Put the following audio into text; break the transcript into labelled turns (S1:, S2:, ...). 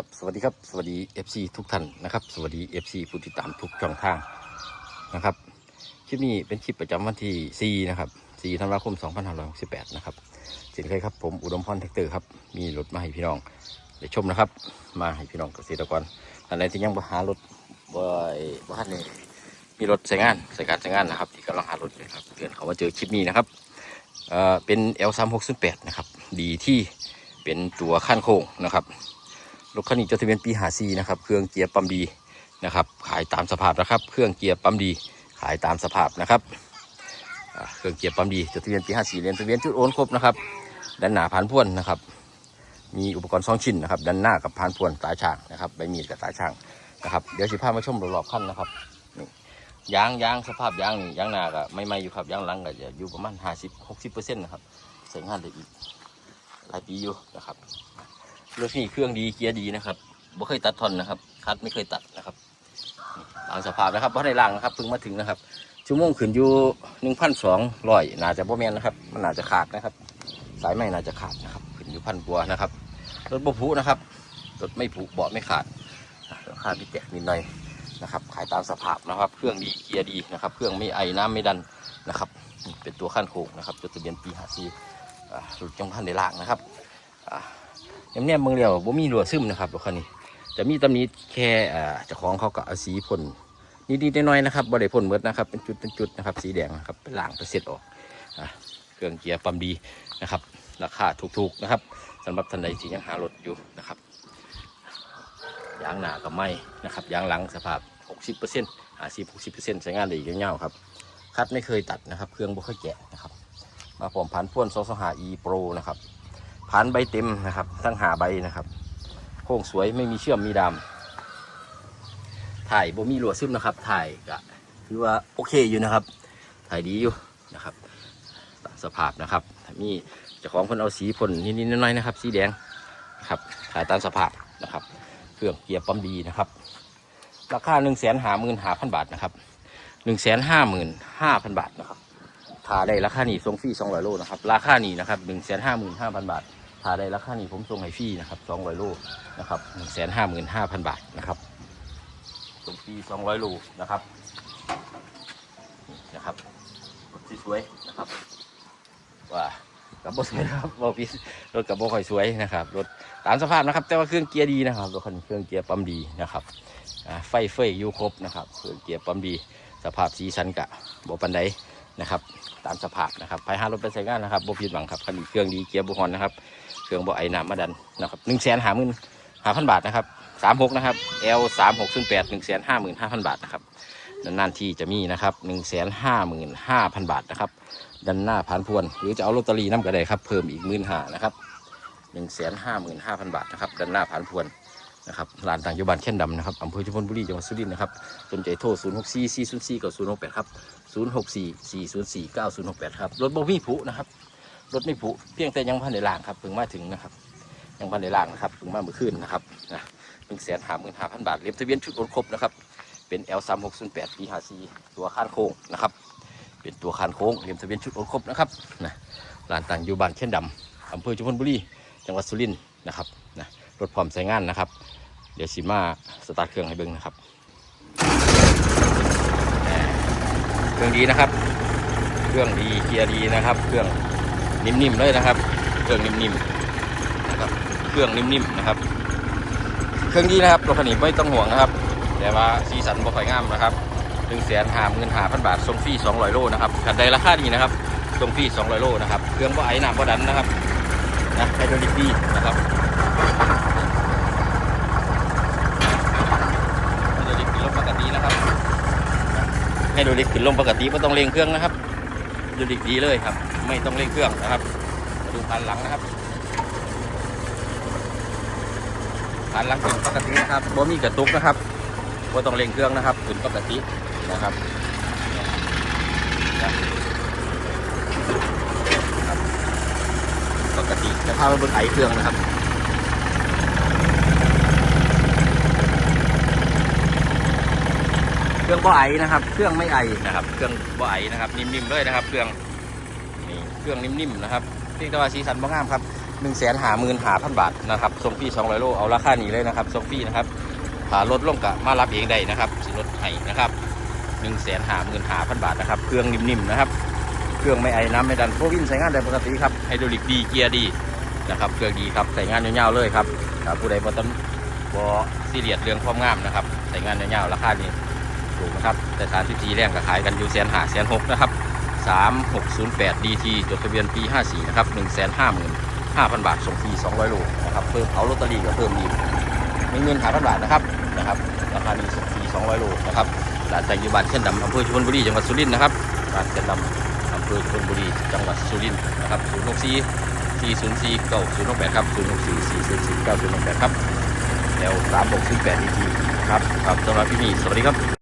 S1: ครับสวัสดีครับสวัสดี FC ทุกท่านนะครับ สวัสดี FC ผู้ติดตามทุกช่องทางนะครับคลิปนี้เป็นคลิปประจำวันที่4นะครับ4ธันวาคม 2568 นะครับสินเคยครับผมอุดมพรแท็กเตอร์ครับมีรถมาให้พี่น้องได้ชมนะครับ มาให้พี่น้องเกษตรกรท่านใดที่ยังบ่หารถบ่บ่ทันนี่มีรถใช้งานใช้การใช้งานนะครับ ที่กำลังหารถอยู่ครับเตือนเขาว่าเจอคลิปนี้นะครับเอ่อเป็น L3608 นะครับดีที่เป็นตัวขั้นโค้งนะครับ รถคันนี้จดทะเบียนปีหาซีนะครับ เครื่องเกียร์ปั๊มดีนะครับ ขายตามสภาพนะครับ เครื่องเกียร์ปั๊มดี ขายตามสภาพนะครับ เครื่องเกียร์ปั๊มดีจดทะเบียนปีหาสี่เรียนทะเบียนจุดโอนครบนะครับ ด้านหน้าผ่านพ่วนนะครับ มีอุปกรณ์สองชิ้นนะครับ ด้านหน้ากับผ่านพ่วนตาช่างนะครับ ใบมีดกับตาช่างนะครับ เดี๋ยวสิพามาชมรอบๆขั้นนะครับยางยางสภาพยางนี่ยางหน้าก็ไม่ไม่อยู่ครับยางหลังก็จะอยู่ประมาณห้าสิบหกสิบเปอร์เซ็นต์นะครับใช้งานได้อีกหลายปีอยู่นะครับ รถนี่เครื่องดีเกียร์ดีนะครับบ่เคยตัดทอนนะครับคัดไม่เคยตัดนะครับตามสภาพนะครับเพราะในล่างนะครับเพิ่งมาถึงนะครับ ชั่วโมงขึ้นอยู่หนึ่งพันสองร้อยน่าจะบ่แมนนะครับ มันน่าจะขาดนะครับ สายไม้น่าจะขาดนะครับขึ้นอยู่พันกว่านะครับรถบ่ผุนะครับรถไม่ผุเบาะไม่ขาดราคาพี่แตกนิดหน่อยนะครับ ขายตามสภาพนะครับ เครื่องดีเกียร์ดีนะครับ เครื่องไม่ไอน้ำไม่ดันนะครับ เป็นตัวขั้นโค้งนะครับจดทะเบียนปีห้าสี่หลุดจังพันในล่างนะครับ อ่ายำเนี่ยเมืองเดียวบ่มีรั่วซึมนะครับรถคันนี้จะมีตำหนิแค่เจ้าของเขาก็เอาสีพ่นนิดๆน้อยๆนะครับบ่ได้พ่นเบิดนะครับ เป็นจุดเป็นจุดนะครับ สีแดงนะครับไปล้างไปเสร็จออกอเครื่องเกียร์ปั๊มดีนะครับ ราคาถูกๆนะครับสำหรับท่านใดที่ยังหารถอยู่นะครับยางหนากับไม่นะครับยางหลังสภาพ 60%อ่า10 60%ใช้งานได้อีกยาวๆครับคัดไม่เคยตัดนะครับ เครื่องบ่เคยแกะนะครับ มาผมผ่านพ่วนซอสหา e pro นะครับ ผ่านใบเต็มนะครับ ทั้งหาใบนะครับโค้งสวยไม่มีเชื่อมมีดำถ่ายบ่มีหลวซึมนะครับ ถ่ายก็ถือว่าโอเคอยู่นะครับ ถ่ายดีอยู่นะครับตามสภาพนะครับมีเจ้าของคนเอาสีพ่นนิดๆน้อยๆนะครับ สีแดงครับถ่ายตามสภาพนะครับ เครื่องเกียร์ปั๊มดีนะครับ ราคาหนึ่งแสนห้าหมื่นห้าพันบาทนะครับหนึ่งแสนห้าหมื่นห้าพันบาทนะครับถ้ายได้ราคานี้ส่งฟรีสองร้อยโลนะครับ ราคานี้นะครับหนึ่งแสนห้าหมื่นห้าพันบาท ถ้าได้ราคานี้ผมส่งให้ฟรีนะครับสองร้อยโลนะครับหนึ่งแสนห้าหมื่นห้าพันบาทนะครับส่งฟรีสองร้อยโลนะครับนะครับสวยๆนะครับว่ากับบสวยนะครับบอพีรถกับบค่อยสวยนะครับรถตามสภาพนะครับ แต่ว่าเครื่องเกียร์ดีนะครับรถคันเครื่องเกียร์ปั๊มดีนะครับไฟเฟยอยู่ครบนะครับเครื่องเกียร์ปั๊มดี สภาพสีสันกะบปันได นะครับ ตามสภาพนะครับภายหารถไปใช้งานนะครับบ่ผิดหวังครับคันเครื่องดีเกียร์บุฮอนนะครับ เครื่องบ่ไอน้ำมาดันนะครับหนึ่งแสนห้าหมื่นห้าพันบาทนะครับสามหกนะครับ L สามหกศูนย์แปดหนึ่งแสนห้าหมื่นห้าพันบาทนะครับนานๆที่จะมีนะครับหนึ่งแสนห้าหมื่นห้าพันบาทนะครับดันหน้าผ่านพวน หรือจะเอาลอตเตอรี่น้ำก็ได้ครับ เพิ่มอีกหมื่นห้านะครับหนึ่งแสนห้าหมื่นห้าพันบาทนะครับดันหน้าผ่านพวน นะครับลานต่างยุบันเช่นดำนะครับอำเภอชุมพลบุรีจังหวัดสุรินทร์นะครับสนใจโทรศูนย์หกสี่สี่ศูนย์สี่กับศูนย์หกแปดครับศูนย์หกสี่สี่ศูนย์สี่เก้าศูนย์หกแปดครับ รถบ่มีผุนะครับ รถไม่ผุเพียงแต่ยังพันในล่างครับเพิ่งมาถึงนะครับ ยังพันในล่างนะครับเพิ่งมาเมื่อคืนนะครับนะหนึ่งแสนห้าหมื่นห้าพันบาทเลียมทะเบียนชุดรถครบนะครับ เป็น L 3 6 0 8ปีหาซีตัวคานโค้งนะครับ เป็นตัวคานโค้งเลียมทะเบียนชุดรถครบนะครับนะลานต่างอยู่บ้านเช่นดำอำเภอชุมพลบุรีจังหวัดสุรินทร์นะครับนะ รถพร้อมใช้งานนะครับ เดี๋ยวสิมาสตาร์ทเครื่องให้เบิ้งนะครับ เครื่องดีนะครับ เครื่องดีเกียร์ดีนะครับ เครื่องนิ่มๆเลยนะครับ เครื่องนิ่มๆนะครับ เครื่องนิ่มๆนะครับ เครื่องดีนะครับรถคันนี้ไม่ต้องห่วงนะครับ แต่ว่าสีสันบ่ค่อยงามนะครับหนึ่งแสนหาหมื่นหาพันบาทส่งฟรีสองร้อยโลนะครับขันใดราคาดีนะครับส่งฟรีสองร้อยโลนะครับ เครื่องบ่ไอหนาบ่ดันนะครับ นะไฮดรลิกดีนะครับไฮดรอลิกขึ้นลมปกตินะครับ ไฮดรลิกขึ้นลมปกติไม่ต้องเร่งเครื่องนะครับดรอลิกดีเลยครับ ไม่ต้องเร่งเครื่องนะครับมาดูพันหลังนะครับผ่านหลังขึ้นปกตินะครับบ่มีกระตุกนะครับบ่ต้องเร่งเครื่องนะครับขึ้นปกตินะครับปกติจะพาไปบนไอเครื่องนะครับ เครื่องบ่ไอนะครับ เครื่องไม่ไอนะครับ เครื่องบ่ไอนะครับ นิ่มๆเลยนะครับ เครื่องนี่เครื่องนิ่มๆนะครับเพียงแต่ว่าสีสันบ่งามครับหนึ่งแสนหาหมื่นหาพันบาทนะครับส่งฟรีสองร้อยโลเอาราคานี้เลยนะครับส่งฟรีนะครับถ้ารถลงกะมารับเองได้นะครับสิรถให้นะครับหนึ่งแสนหาหมื่นหาพันบาทนะครับ เครื่องนิ่มๆนะครับ เครื่องไม่ไอน้ำไม่ดันโฟวินใช้งานได้ปกติครับไฮดรอลิกดีเกียร์ดีนะครับ เครื่องดีครับใส่งานยาวๆเลยครับผู้ใดบ่ต้องบ่ซีเรียสเรื่องความงามนะครับ ใส่งานยาวๆราคานี้ ถูกนะครับ แต่สารที่จีแรงก็ขายกันอยู่แสนหาแสนหกนะครับสามหกศูนย์แปดดีทีจดทะเบียนปีห้าสี่นะครับหนึ่งแสนห้าหมื่นห้าพันบาท ส่งฟรีสองร้อยโลนะครับ เพิ่มเอาลอตเตอรี่ก็เพิ่มอีกไม่เงินหาพันบาทนะครับ นะครับ ราคานี้ส่งฟรีสองร้อยโลนะครับร้านแต่งอยู่บ้านเช่นดำอำเภอชลบุรี จังหวัดสุรินทร์นะครับร้านเช่นดำอำเภอชลบุรี จังหวัดสุรินทร์นะครับ064 404 9068 ครับ 064 404 9068 ครับ แล้ว3608ดีทีครับ ครับสำหรับที่นี่สวัสดีครับ